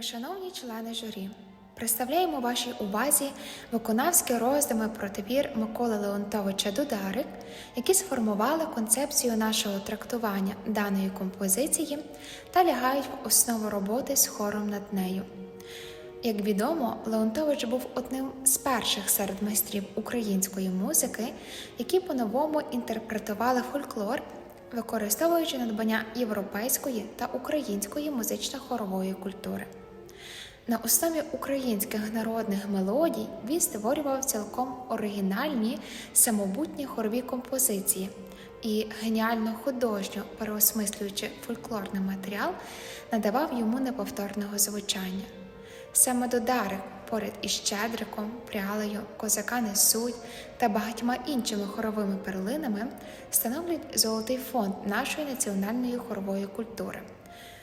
Вельмишановні члени журі, представляємо вашій увазі виконавські роздуми про твір Миколи Леонтовича Дударик, які сформували концепцію нашого трактування даної композиції та лягають в основу роботи з хором над нею. Як відомо, Леонтович був одним з перших серед майстрів української музики, які по-новому інтерпретували фольклор, використовуючи надбання європейської та української музично-хорової культури. На основі українських народних мелодій він створював цілком оригінальні самобутні хорові композиції і геніально художньо переосмислюючи фольклорний матеріал, надавав йому неповторного звучання. Саме Додарик поряд із Щедриком, Прялею, Козака несуть та багатьма іншими хоровими перлинами становлять золотий фонд нашої національної хорової культури.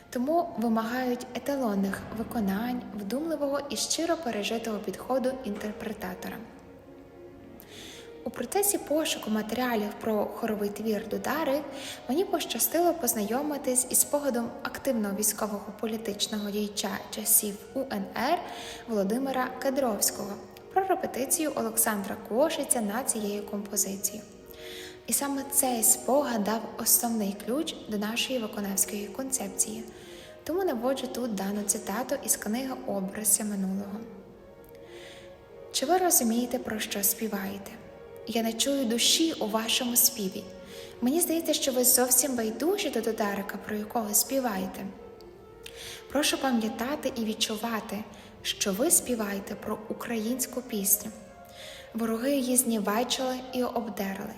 Тому вимагають еталонних виконань, вдумливого і щиро пережитого підходу інтерпретатора. У процесі пошуку матеріалів про хоровий твір Дудари мені пощастило познайомитись із спогадом активного військового політичного діяча часів УНР Володимира Кедровського про репетицію Олександра Кошиця на цією композицією. І саме цей спогад дав основний ключ до нашої виконавської концепції. Тому наводжу тут дану цитату із книги Образи минулого. Чи ви розумієте, про що співаєте? Я не чую душі у вашому співі. Мені здається, що ви зовсім байдужі до Додарика, про якого співаєте. Прошу пам'ятати і відчувати, що ви співаєте про українську пісню. Вороги її знівечили і обдерли.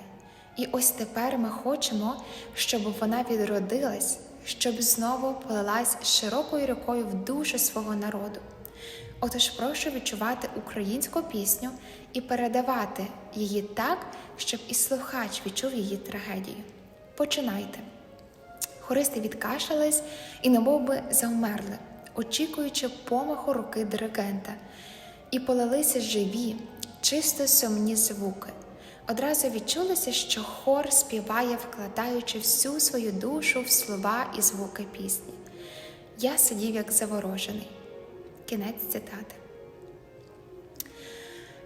І ось тепер ми хочемо, щоб вона відродилась, щоб знову полилась широкою рікою в душу свого народу. Отож, прошу відчувати українську пісню і передавати її так, щоб і слухач відчув її трагедію. Починайте. Хористи відкашались і немовби завмерли, очікуючи помаху руки диригента, і полилися живі, чисто сумні звуки. Одразу відчулося, що хор співає, вкладаючи всю свою душу в слова і звуки пісні. Я сидів як заворожений. Кінець цитати.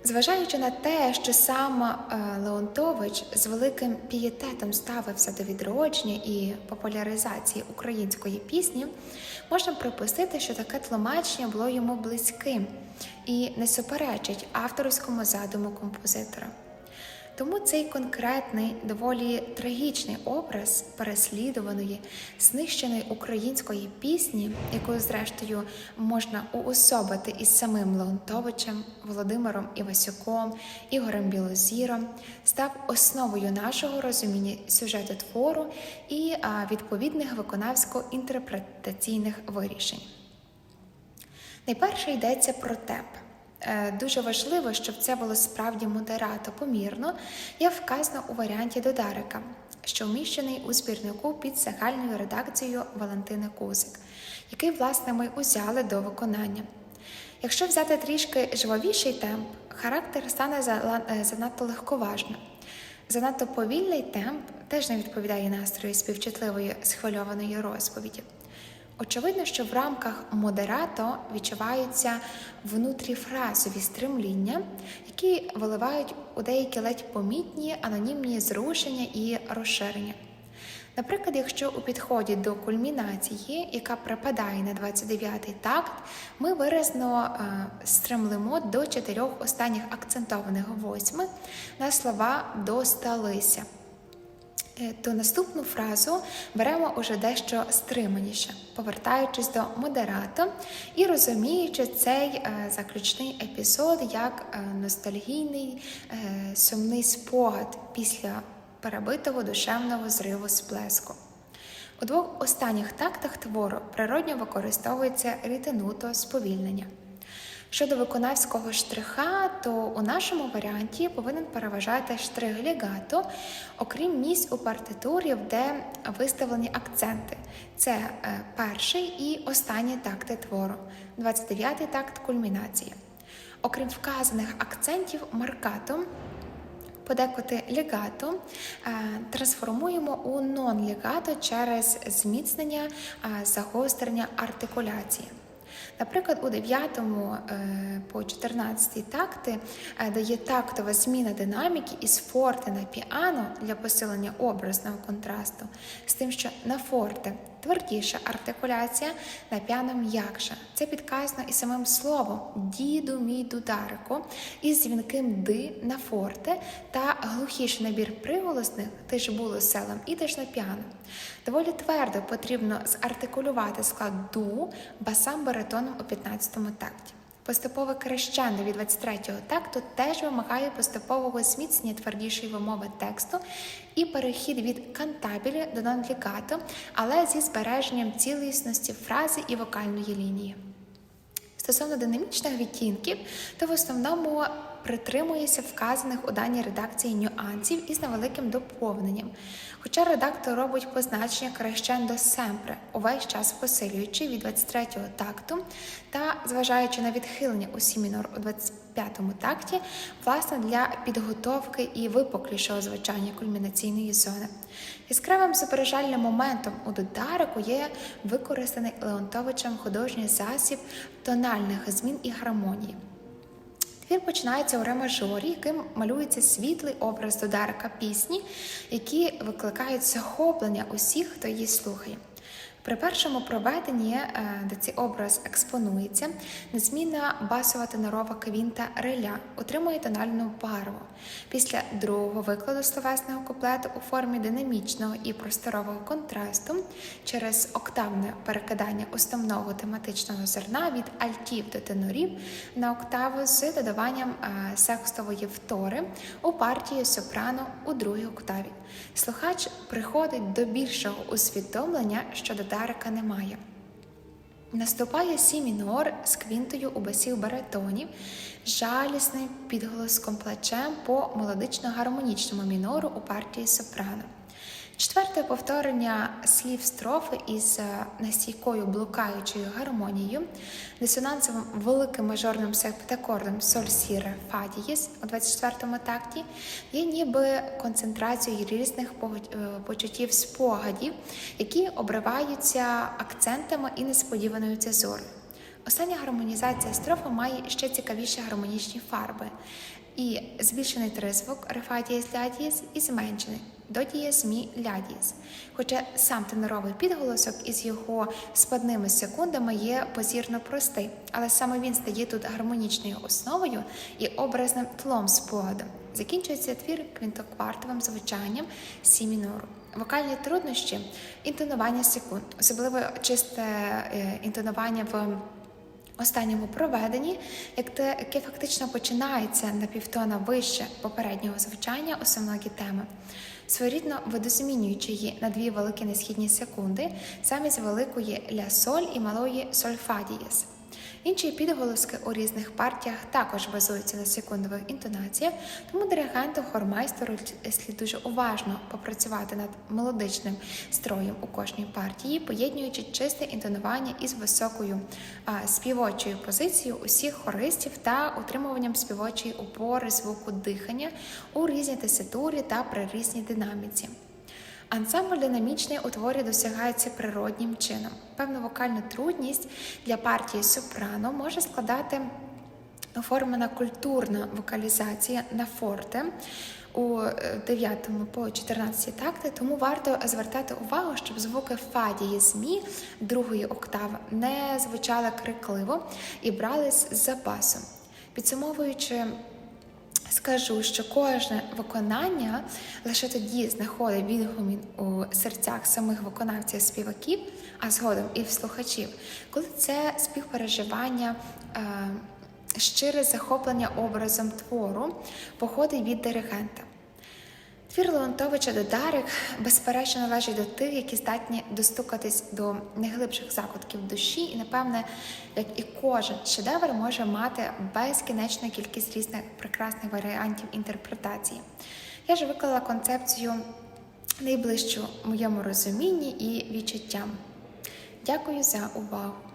Зважаючи на те, що сам е, Леонтович з великим пієтетом ставився до відродження і популяризації української пісні, можна припустити, що таке тлумачення було йому близьким і не суперечить авторському задуму композитора. Тому цей конкретний, доволі трагічний образ переслідуваної, знищеної української пісні, яку, зрештою, можна уособити із самим Леонтовичем, Володимиром Івасюком, Ігорем Білозіром, став основою нашого розуміння сюжету твору і відповідних виконавсько-інтерпретаційних вирішень. Найперше йдеться про темп. Е, дуже важливо, щоб це було справді модерато, помірно, є вказано у варіанті Додарика, що вміщений у збірнику під загальною редакцією Валентини Кузик, який, власне, ми узяли до виконання. Якщо взяти трішки жвавіший темп, характер стане е, занадто легковажним. Занадто повільний темп теж не відповідає настрою співчутливої схвильованої розповіді. Очевидно, що в рамках модерато відчуваються внутріфразові стремління, які виливають у деякі ледь помітні анонімні зрушення і розширення. Наприклад, якщо у підході до кульмінації, яка припадає на 29-й такт, ми виразно е, стремлимо до чотирьох останніх акцентованих восьми на слова досталися. Е, то наступну фразу беремо уже дещо стриманіше, повертаючись до модерато і розуміючи цей е, заключний епізод як е, ностальгійний сумний спогад після перебитого душевного зриву сплеску. У двох останніх тактах твору природньо використовується рітинуто сповільнення. Щодо виконавського штриха, то у нашому варіанті повинен переважати штрих лігато, окрім місць у партитурі, де виставлені акценти. Це е, перший і останній такти твору, 29-й такт кульмінації. Окрім вказаних акцентів, маркатом. Подекоти лігато е, трансформуємо у нон-лігато через зміцнення загострення артикуляції. Наприклад, у 9 е, по 14 такти е, дає тактова зміна динаміки із форте на піано для посилення образного контрасту, з тим, що на форте твердіша артикуляція, на п'яно м'якша. Це підказано і самим словом діду мій дударику із дзвінким ди на форте та глухіший набір приголосних ти ж було селом, ідеш на піано. Доволі твердо потрібно зартикулювати склад ду басам баритоном у 15-му такті. Поступове крещендо від 23-го такту теж вимагає поступового зміцнення твердішої вимови тексту і перехід від кантабілі до нонлікату, але зі збереженням цілісності фрази і вокальної лінії. Стосовно динамічних відтінків, то в основному притримується вказаних у даній редакції нюансів із невеликим доповненням. Хоча редактор робить позначення крещендо семпре, увесь час посилюючи від 23-го такту та зважаючи на відхилення у сі мінор у 25-му такті, власне для підготовки і випуклішого звучання кульмінаційної зони. Яскравим супережальним моментом у додарику є використаний Леонтовичем художній засіб тональних змін і гармонії. Твір починається у ре-мажорі, яким малюється світлий образ додарка пісні, які викликають захоплення усіх, хто її слухає. При першому проведенні, е, де цей образ експонується, незмінна басова тенорова квінта реля отримує тональну барву. Після другого викладу словесного куплету у формі динамічного і просторового контрасту через октавне перекидання основного тематичного зерна від альтів до тенорів на октаву з додаванням е, секстової втори у партії сопрано у другій октаві. Слухач приходить до більшого усвідомлення, що додарика немає. Наступає сі мінор з квінтою у басів баритонів, жалісним підголоском плачем по мелодично-гармонічному мінору у партії сопрано. Четверте повторення слів строфи із е, настійкою блукаючою гармонією, дисонансовим великим мажорним септакордом соль сіре фа дієс у 24-му такті є ніби концентрацією різних е, почуттів спогадів, які обриваються акцентами і несподіваною цезурою. Остання гармонізація строфи має ще цікавіші гармонічні фарби. І збільшений тризвук рефадієс лядієс і зменшений до дієс мі лядієс. Хоча сам теноровий підголосок із його спадними секундами є позірно простий, але саме він стає тут гармонічною основою і образним тлом спогаду. Закінчується твір квінтоквартовим звучанням сі мінору. Вокальні труднощі інтонування секунд, особливо чисте е, інтонування в останньому проведенні, яке фактично починається на півтона вище попереднього звучання основної теми, своєрідно видозмінюючи її на дві великі несхідні секунди, замість великої ля соль і малої сольфадієс. Інші підголоски у різних партіях також базуються на секундових інтонаціях, тому диригенту хормайстеру слід дуже уважно попрацювати над мелодичним строєм у кожній партії, поєднуючи чисте інтонування із високою а, співочою позицією усіх хористів та утримуванням співочої опори звуку дихання у різній теситурі та при різній динаміці. Ансамбль динамічний у творі досягається природнім чином. Певну вокальну трудність для партії сопрано може складати оформлена культурна вокалізація на форте у 9 по 14 такти, тому варто звертати увагу, щоб звуки фадії змі другої октави не звучали крикливо і брались з запасом. Підсумовуючи Скажу, що кожне виконання лише тоді знаходить відгумін у серцях самих виконавців співаків, а згодом і в слухачів, коли це співпереживання, е, щире захоплення образом твору походить від диригента. Твір Леонтовича Додарик, безперечно, належить до тих, які здатні достукатись до найглибших закутків душі, і, напевне, як і кожен шедевр може мати безкінечну кількість різних прекрасних варіантів інтерпретації. Я ж виклала концепцію найближчу моєму розумінні і відчуттям. Дякую за увагу!